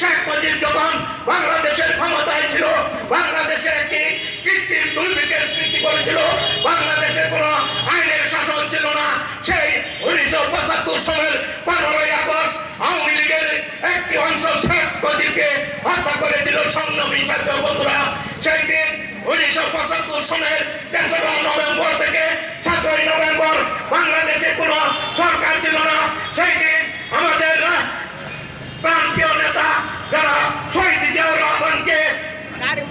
শেখ মুজিব যখন বাংলাদেশের ক্ষমতায় ছিল বাংলাদেশে একটি কৃত্রিম দুর্ভিক্ষের সৃষ্টি করেছিল বাংলাদেশে কোনো আইনের শাসন ছিল না, সেই উনিশশো পঁচাত্তর সালের পনেরোই আগস্ট আওয়ামী লীগের একটি অংশ শেখ মুজিবকে হত্যা করে দিল সংগ্রামী সাথে বন্ধুরা। সেই দিন উনিশশো পঁচাত্তর সালের তেসরা নভেম্বর থেকে সাতই নভেম্বর বাংলাদেশে কোনো সরকার ছিল না। সেই দিন আমাদের নেতা যারা শহীদ জিয়াউর রহমানকে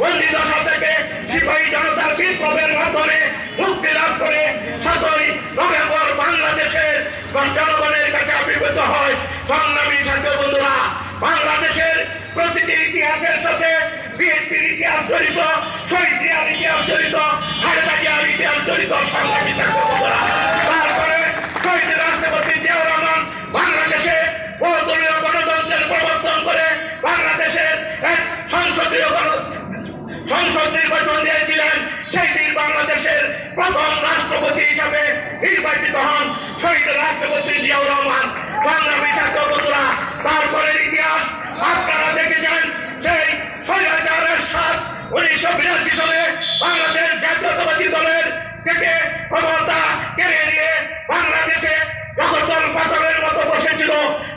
বন্দি দশা থেকে সিপাহী জনতার বিপ্লবের মাধ্যমে মুক্তি লাভ করে সাতই নভেম্বর বাংলাদেশের জনগণের কাছে আবির্ভূত হয়। সংগ্রামী বন্ধুরা বাংলাদেশের প্রতিটি ইতিহাসের সাথে বিএনপির ইতিহাস জড়িত শহীদ জিয়ার ইতিহাস জড়িত খালেদা জিয়ার ইতিহাস জড়িত সংগ্রামী বন্ধুরা। তারপরে শহীদ রাষ্ট্রপতি জিয়াউর রহমান বাংলাদেশে বহুদলীয় গণতন্ত্রের প্রবর্তন করে বাংলাদেশের এক সংসদীয় সংসদ নির্বাচন দিয়েছিলেন, সেই দিন বাংলাদেশের প্রথম রাষ্ট্রপতি হিসাবে নির্বাচিত হন শহীদ রাষ্ট্রপতি জিয়াউর রহমান। সংগ্রামী ছাত্র বন্ধুরা তারপরের ইতিহাস, আপনারা দেখেছেন সেই স্বৈরাচারের সাত উনিশশো বিরাশি সালে বাংলাদেশ জাতীয়তাবাদী দলের থেকে ক্ষমতা কেড়ে নিয়ে বাংলাদেশে জগদ্দল পাথরের মতো বসেছিল।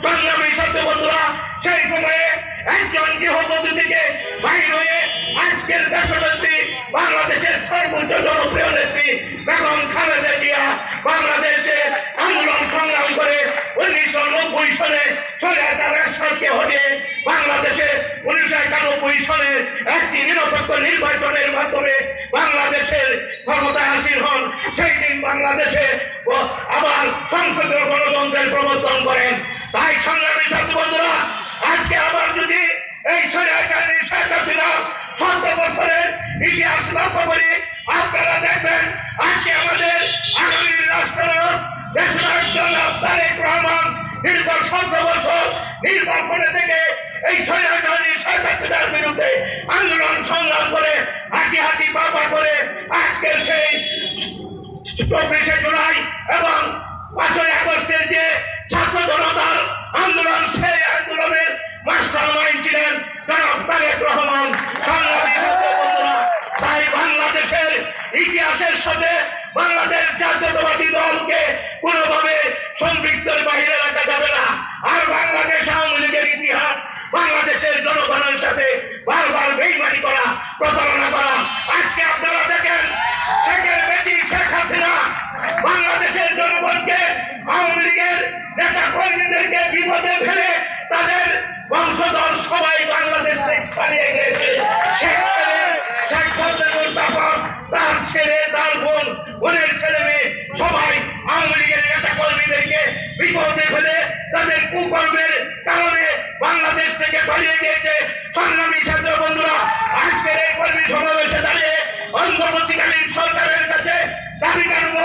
সংগ্রামী সত্য বন্ধুরা সেই সময়ে একজন গৃহবধূ থেকে বাহির হয়ে আজকের দেশনেত্রী বাংলাদেশের সর্বোচ্চ জনপ্রিয় নেত্রী বেগম খালেদা জিয়া বাংলাদেশে আন্দোলন সংগ্রাম করে উনিশশো নব্বই স্বৈরাচারের সাথে হয়ে বাংলাদেশে উনিশশো একানব্বই সালে একটি নিরপেক্ষ নির্বাচনের মাধ্যমে বাংলাদেশের ক্ষমতায় আসীন হন। সেই দিন বাংলাদেশে আবার সংসদীয় গণতন্ত্রের প্রবর্তন করেন। তাই সংগ্রামী সাথী আজকে আবার যদি এই সত্তর বছরের ইতিহাস লক্ষ্য করি আপনারা দেখবেন, আজকে আমাদের আগামী রাষ্ট্রনায়ক, দেশনায়ক জনাব তারেক রহমান বছর থেকে এই বিরুদ্ধে আন্দোলন করে পাপা করে আজকের সেই এবং পাঁচই আগস্টের যে ছাত্র জনতার আন্দোলন, সেই আন্দোলনের মাস্টার মাইন্ড ছিলেন জনাব তারেক রহমান। ছাত্র তাই বাংলাদেশের ইতিহাসের সাথে বাংলাদেশ জাতীয়তাবাদী দলকে কোনোভাবে সম্পৃক্তের বাইরে রাখা যাবে না। আর বাংলাদেশ আওয়ামী লীগের ইতিহাস, বাংলাদেশের জনগণের সাথে বারবার বেইমানি করা, প্রতারণা করা। আজকে আপনারা দেখেন, শেখের বেটি শেখ হাসিনা বাংলাদেশের জনগণকে আওয়ামী লীগের বিপদে ফেলে তাদের বংশধর সবাই বাংলাদেশ থেকে পালিয়ে গিয়েছে। শেখ ছেলে শেখ ফজলুর তাপস, তার ছেলে, তার বোন, বোনের ছেলে সরকারের কাছে দাবি জানাব।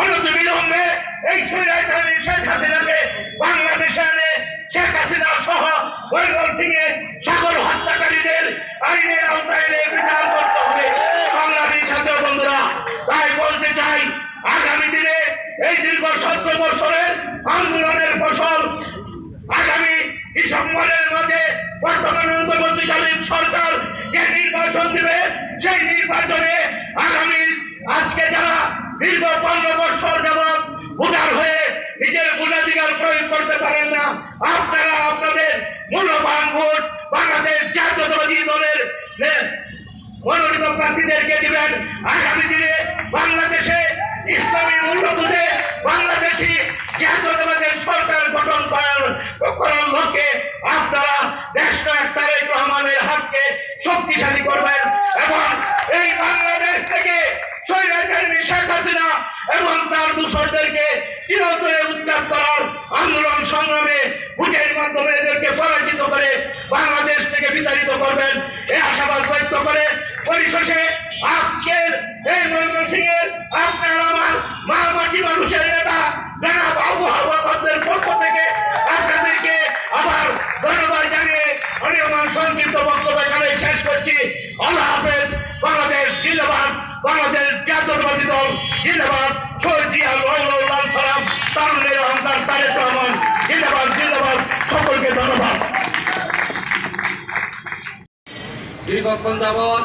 অনতিবিলম্বে এই স্বৈরাচারী শেখ হাসিনাকে, বাংলাদেশে এনে শেখ হাসিনা সহ মৈরল সিং এর সকল হত্যাকারীদের আইনের আওতায় এনে বিচার করতে হবে। সংগ্রামী ছাত্র বন্ধুরা, তাই বলতে চাই, আগামী দিনে এই দীর্ঘ সতেরো বছরের আন্দোলনের ফসল আগামী ডিসেম্বরের মধ্যে বর্তমান অন্তর্বর্তীকালীন সরকার যে নির্বাচন দিবে, সেই নির্বাচনে আগামী আজকে যারা দীর্ঘ পনেরো বছর যাবৎ ভোটার হয়ে নিজের ভোটাধিকার প্রয়োগ করতে পারেন না। আপনারা আপনাদের মূল্যবান ভোট বাংলাদেশ জাতীয়তাবাদী দলের মনোনীত প্রার্থীদেরকে দিবেন। আগামী দিনে বাংলাদেশে ইসলামী মূল্যবোধে বাংলাদেশি জাতীয়তাবাদের সরকার গঠন করার করার লক্ষ্যে আপনারা দেশ তারেক রহমানের হাতকে শক্তিশালী করবেন এবং এই বাংলাদেশ থেকে স্বৈরাচারী শেখ হাসিনা এবং তার দূষরদেরকে চিরতরে উত্তাপ করার আন্দোলন সংগ্রামে ভোটের মাধ্যমে এদেরকে পরাজিত করে বাংলাদেশ থেকে বিতাড়িত করবেন। এই আশাবাদ ব্যক্ত করে পরিশেষে আজকের এই ময়মনসিংহের আপনার আমার মা মাটি মানুষের নেতা জনাব পদের পক্ষ থেকে আপনাদেরকে আবার ধন্যবাদ জানিয়ে আমি সংক্ষিপ্ত বক্তব্য এখানে শেষ করছি। আল্লাহ হাফেজ। বাংলাদেশ দল দীর্ঘক্ষণ যাবৎ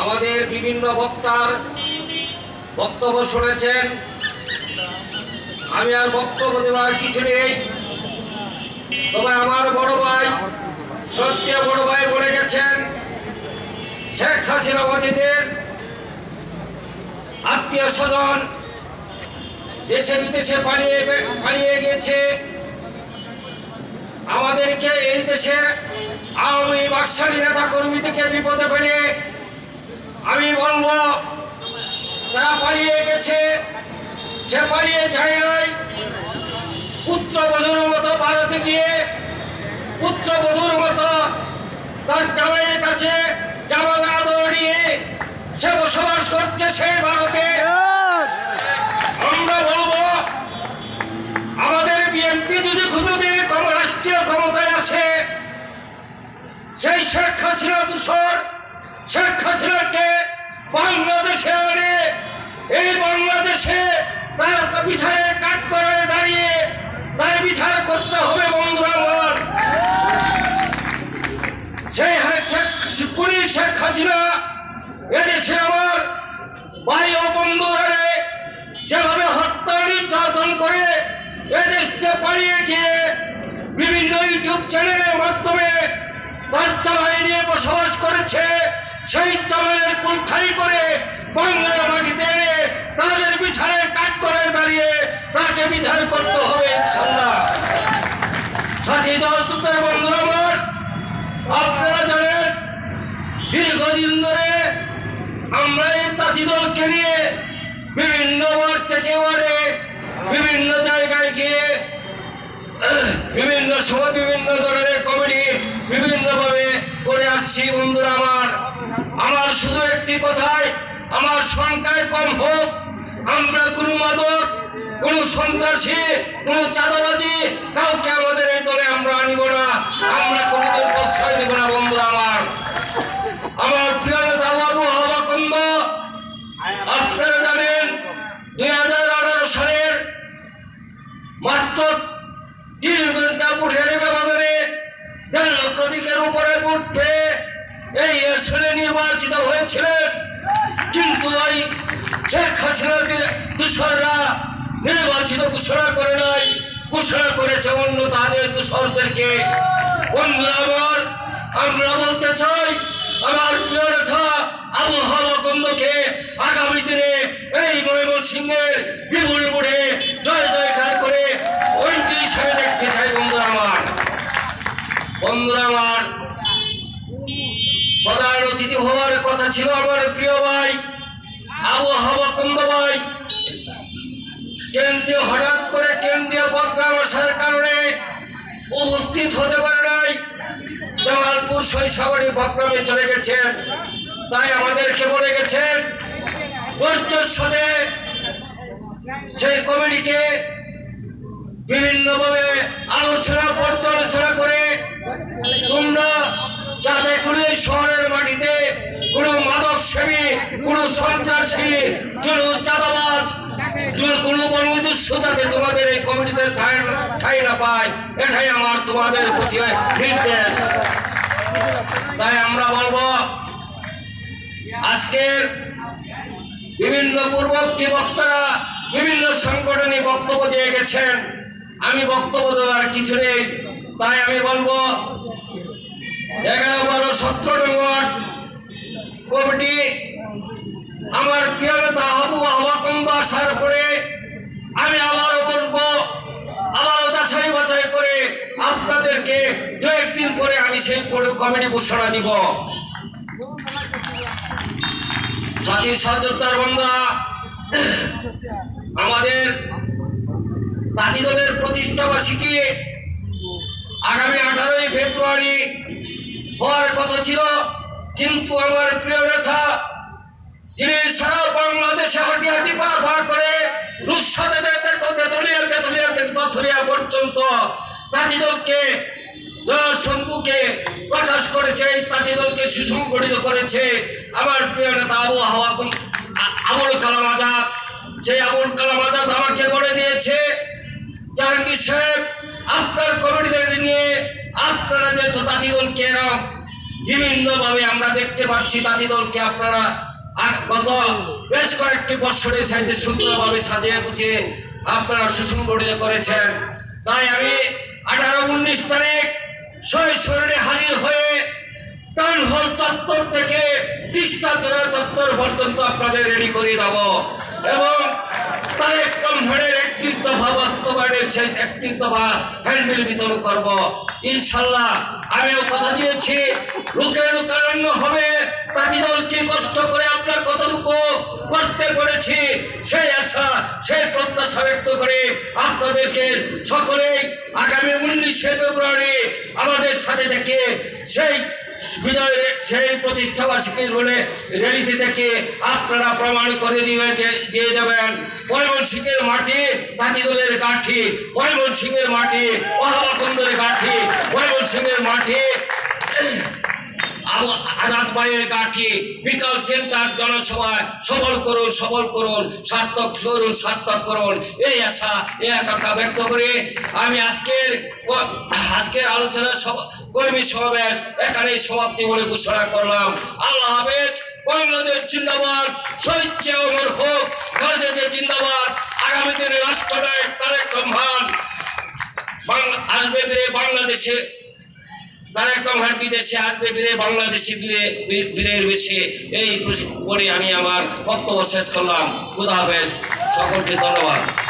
আমাদের বিভিন্ন বক্তার বক্তব্য শুনেছেন। আমি আর বক্তব্য দেওয়ার কিছু নেই। তবে আমার বড় ভাই শ্রদ্ধা বড় ভাই বলে গেছেন। শেখ হাসিনা অতীতের আত্মীয় স্বজন দেশে বিদেশে পালিয়ে পালিয়ে গেছে আমাদেরকে এই দেশে আওয়ামী বাকশালী নেতা কর্মী থেকে বিপদে ফেলে আমি বলব, তারা পালিয়ে গেছে, সে পালিয়ে যায় নাই। পুত্রবধূর মতো ভারতে গিয়ে পুত্রবধূর মতো তার জামাইয়ের কাছে জামালা নিয়ে সে বসবাস করছে সেই ভারতে। আমরা বলব আমাদের বিএনপি যদি কোনোদিন রাষ্ট্রীয় ক্ষমতায় আসে সেই শেখ হাসিনা দূষণ শেখ হাসিনাকে বাংলাদেশে আনে এই বাংলাদেশে তার বিচারের কাঠ করে দাঁড়িয়ে তার বিচার করতে হবে বন্ধুরা। শেখ হাসিনা এদেশে আমার ভাই ও বন্ধুরা যেভাবে হত্যা নির্যাতন করে এদেশকে পালিয়ে গিয়ে বিভিন্ন ইউটিউব চ্যানেলের মাধ্যমে বার্তা নিয়ে বসবাস করেছে, সেই চালের কুলখাই করে বাংলার মাটিতে এনে তাদের বিচারের কাজ করে দাঁড়িয়ে তাকে বিচার করতে হবে ইনশাল্লাহ সাথী দল দুটোর বন্ধুরা আমার আপনারা জানেন দীর্ঘদিন ধরে এই দলকে নিয়ে বিভিন্ন ওয়ার্ড থেকে ওয়ার্ডে বিভিন্ন জায়গায় গিয়ে, বিভিন্ন সময় বিভিন্ন ধরনের কমিটি বিভিন্ন ভাবে করে আসছি বন্ধুরা আমার। আমার শুধু একটি কথাই, আমার সংখ্যায় কম হোক, আমরা কোনো মাদক, কোনো সন্ত্রাসী, কোনো চাঁদাবাজি কাউকে আমাদের এই দলে আমরা আনিব না, আমরা কোনোদিন প্রশ্রয় দিব না বন্ধুরা আমার। আমার প্রিয় নেতা বাবু আপনারা জানেন, দুই হাজার আঠারো সালের মাত্র তিন ঘণ্টা ভোটের ব্যবধানে দেড় দিকের উপরে পেয়ে এই আসনে নির্বাচিত হয়েছিলেন। কিন্তু ওই শেখ হাসিনা দূষররা নির্বাচিত ঘোষণা করে নাই। ঘোষণা করেছে অন্য তাদের দূষরদেরকে অন্য আমরা বলতে চাই, আমার প্রিয় নেতা আবহাওয়া কন্দকে আগামী দিনে এই ময়মন সিংহের বিপুল বুড়ে জয় জয়কার করে ওইটি হিসেবে দেখতে চাই বন্ধুরা আমার। বন্ধুরা আমার, প্রধান অতিথি হওয়ার কথা ছিল আমার প্রিয় ভাই, আবহাওয়া কুম্ভ ভাই। কেন্দ্রীয় হঠাৎ করে কেন্দ্রীয় প্রোগ্রাম আসার কারণে উপস্থিত হতে পারে নাই। জামালপুর শৈশবাড়ি প্রোগ্রামে চলে গেছেন। তাই আমাদেরকে বলে গেছেন ধৈর্যের সাথে সেই কমিটিকে বিভিন্নভাবে আলোচনা, পর্যালোচনা করে তোমরা যাতে কোনো শহরের মাটিতে কোনো মাদক সেবী কোনো সন্ত্রাসী, কোনো চাঁদাবাজ, কোনো- বনদস্যু যাতে তোমাদের এই কমিটিতে ঠাঁই না পায়, এটাই আমার তোমাদের প্রতি নির্দেশ। তাই আমরা বলব আজকের বিভিন্ন পূর্ববর্তী বক্তারা বিভিন্ন সংগঠনে বক্তব্য দিয়ে গেছেন। আমি বক্তব্য দেওয়ার কিছু নেই, তাই আমি বলব, এগারো বারো সতেরো নম্বর কমিটি আমার প্রিয় নেতা আবু আহ্বাকুম্ব আসার পরে আমি আবারও বলব, আবারও যাচাই বাছাই করে আপনাদেরকে দু একদিন পরে আমি সেই কমিটি ঘোষণা দিব। সাথী সহযোদ্ধার বন্ধুরা আমাদের তাঁতি দলের প্রতিষ্ঠা বার্ষিকী আগামী আঠারোই ফেব্রুয়ারি হওয়ার কথা ছিল, কিন্তু আমার প্রিয় নেতা, যিনি সারা বাংলাদেশে হাঁটি হাঁটি পার পার করে থেকে পাথরিয়া পর্যন্ত প্রকাশ করেছে তাঁতি দলকে সুসংগঠিত করেছে। আমার প্রিয় নেতা আবু হাওয়া আবুল কালাম আজাদ। সেই আবুল কালাম আজাদ আমাকে বলে দিয়েছে, জাহাঙ্গীর সাহেব, আপনার কমিটিদের নিয়ে আপনারা যেহেতু তাঁতি দলকে এরম বিভিন্নভাবে আমরা দেখতে পাচ্ছি তাঁতি দলকে আপনারা গত বেশ কয়েকটি বছরের সাথে সুন্দরভাবে সাজিয়ে গুছিয়ে আপনারা সুসংগঠিত করেছেন। তাই আমি আঠারো, উনিশ তারিখ সই শরীরে হাজির হয়ে টাউন হল চত্বর থেকে তিস্তা চোরা চত্বর পর্যন্ত আপনাদের রেডি করে দেব। এবং তারেক বাস্তবায়নের বিতরণ ইনশাল্লাহ আমিও কথা দিয়েছি হবে। কষ্ট করে করতে সেই আশা, সেই করে আপনাদেরকে সকলেই আগামী উনিশে ফেব্রুয়ারি আমাদের সাথে থেকে সেই বিজয়ের সেই প্রতিষ্ঠা বার্ষিকীর বলে রেলিতে থেকে আপনারা প্রমাণ করে দিবে যে, দিয়ে দেবেন। ময়মনসিংহের মাটি তাঁতিদলের গাঠি ময়মনসিংহের মাটি অহাবাকন্দরের গাঠি ময়মনসিংহের মাটি আজাদ ভাইয়ের গাঠি বিকাল তিনটার জনসভায় সবল করুন সবল করুন, সার্থক করুন সার্থক করুন। এই আশা, এই আকাঙ্ক্ষা ব্যক্ত করে আমি আজকের আজকের আলোচনা সভা- কর্মী সমাবেশ। এখানেই সমাপ্তি বলে ঘোষণা করলাম। আল্লাহ হাফেজ, বাংলাদেশ জিন্দাবাদ শহীদ জিয়া অমর হোক খালেদা জিন্দাবাদ। আগামী দিনে রাষ্ট্রনায়ক তারেক রহমান আসবে ফিরে বাংলাদেশে। তারেক রহমান বিদেশে আসবে ফিরে বাংলাদেশে ফিরে বীর- বীরের বেশে এই বলে আমি আমার বক্তব্য শেষ করলাম। খুদা হাফেজ, সকলকে ধন্যবাদ।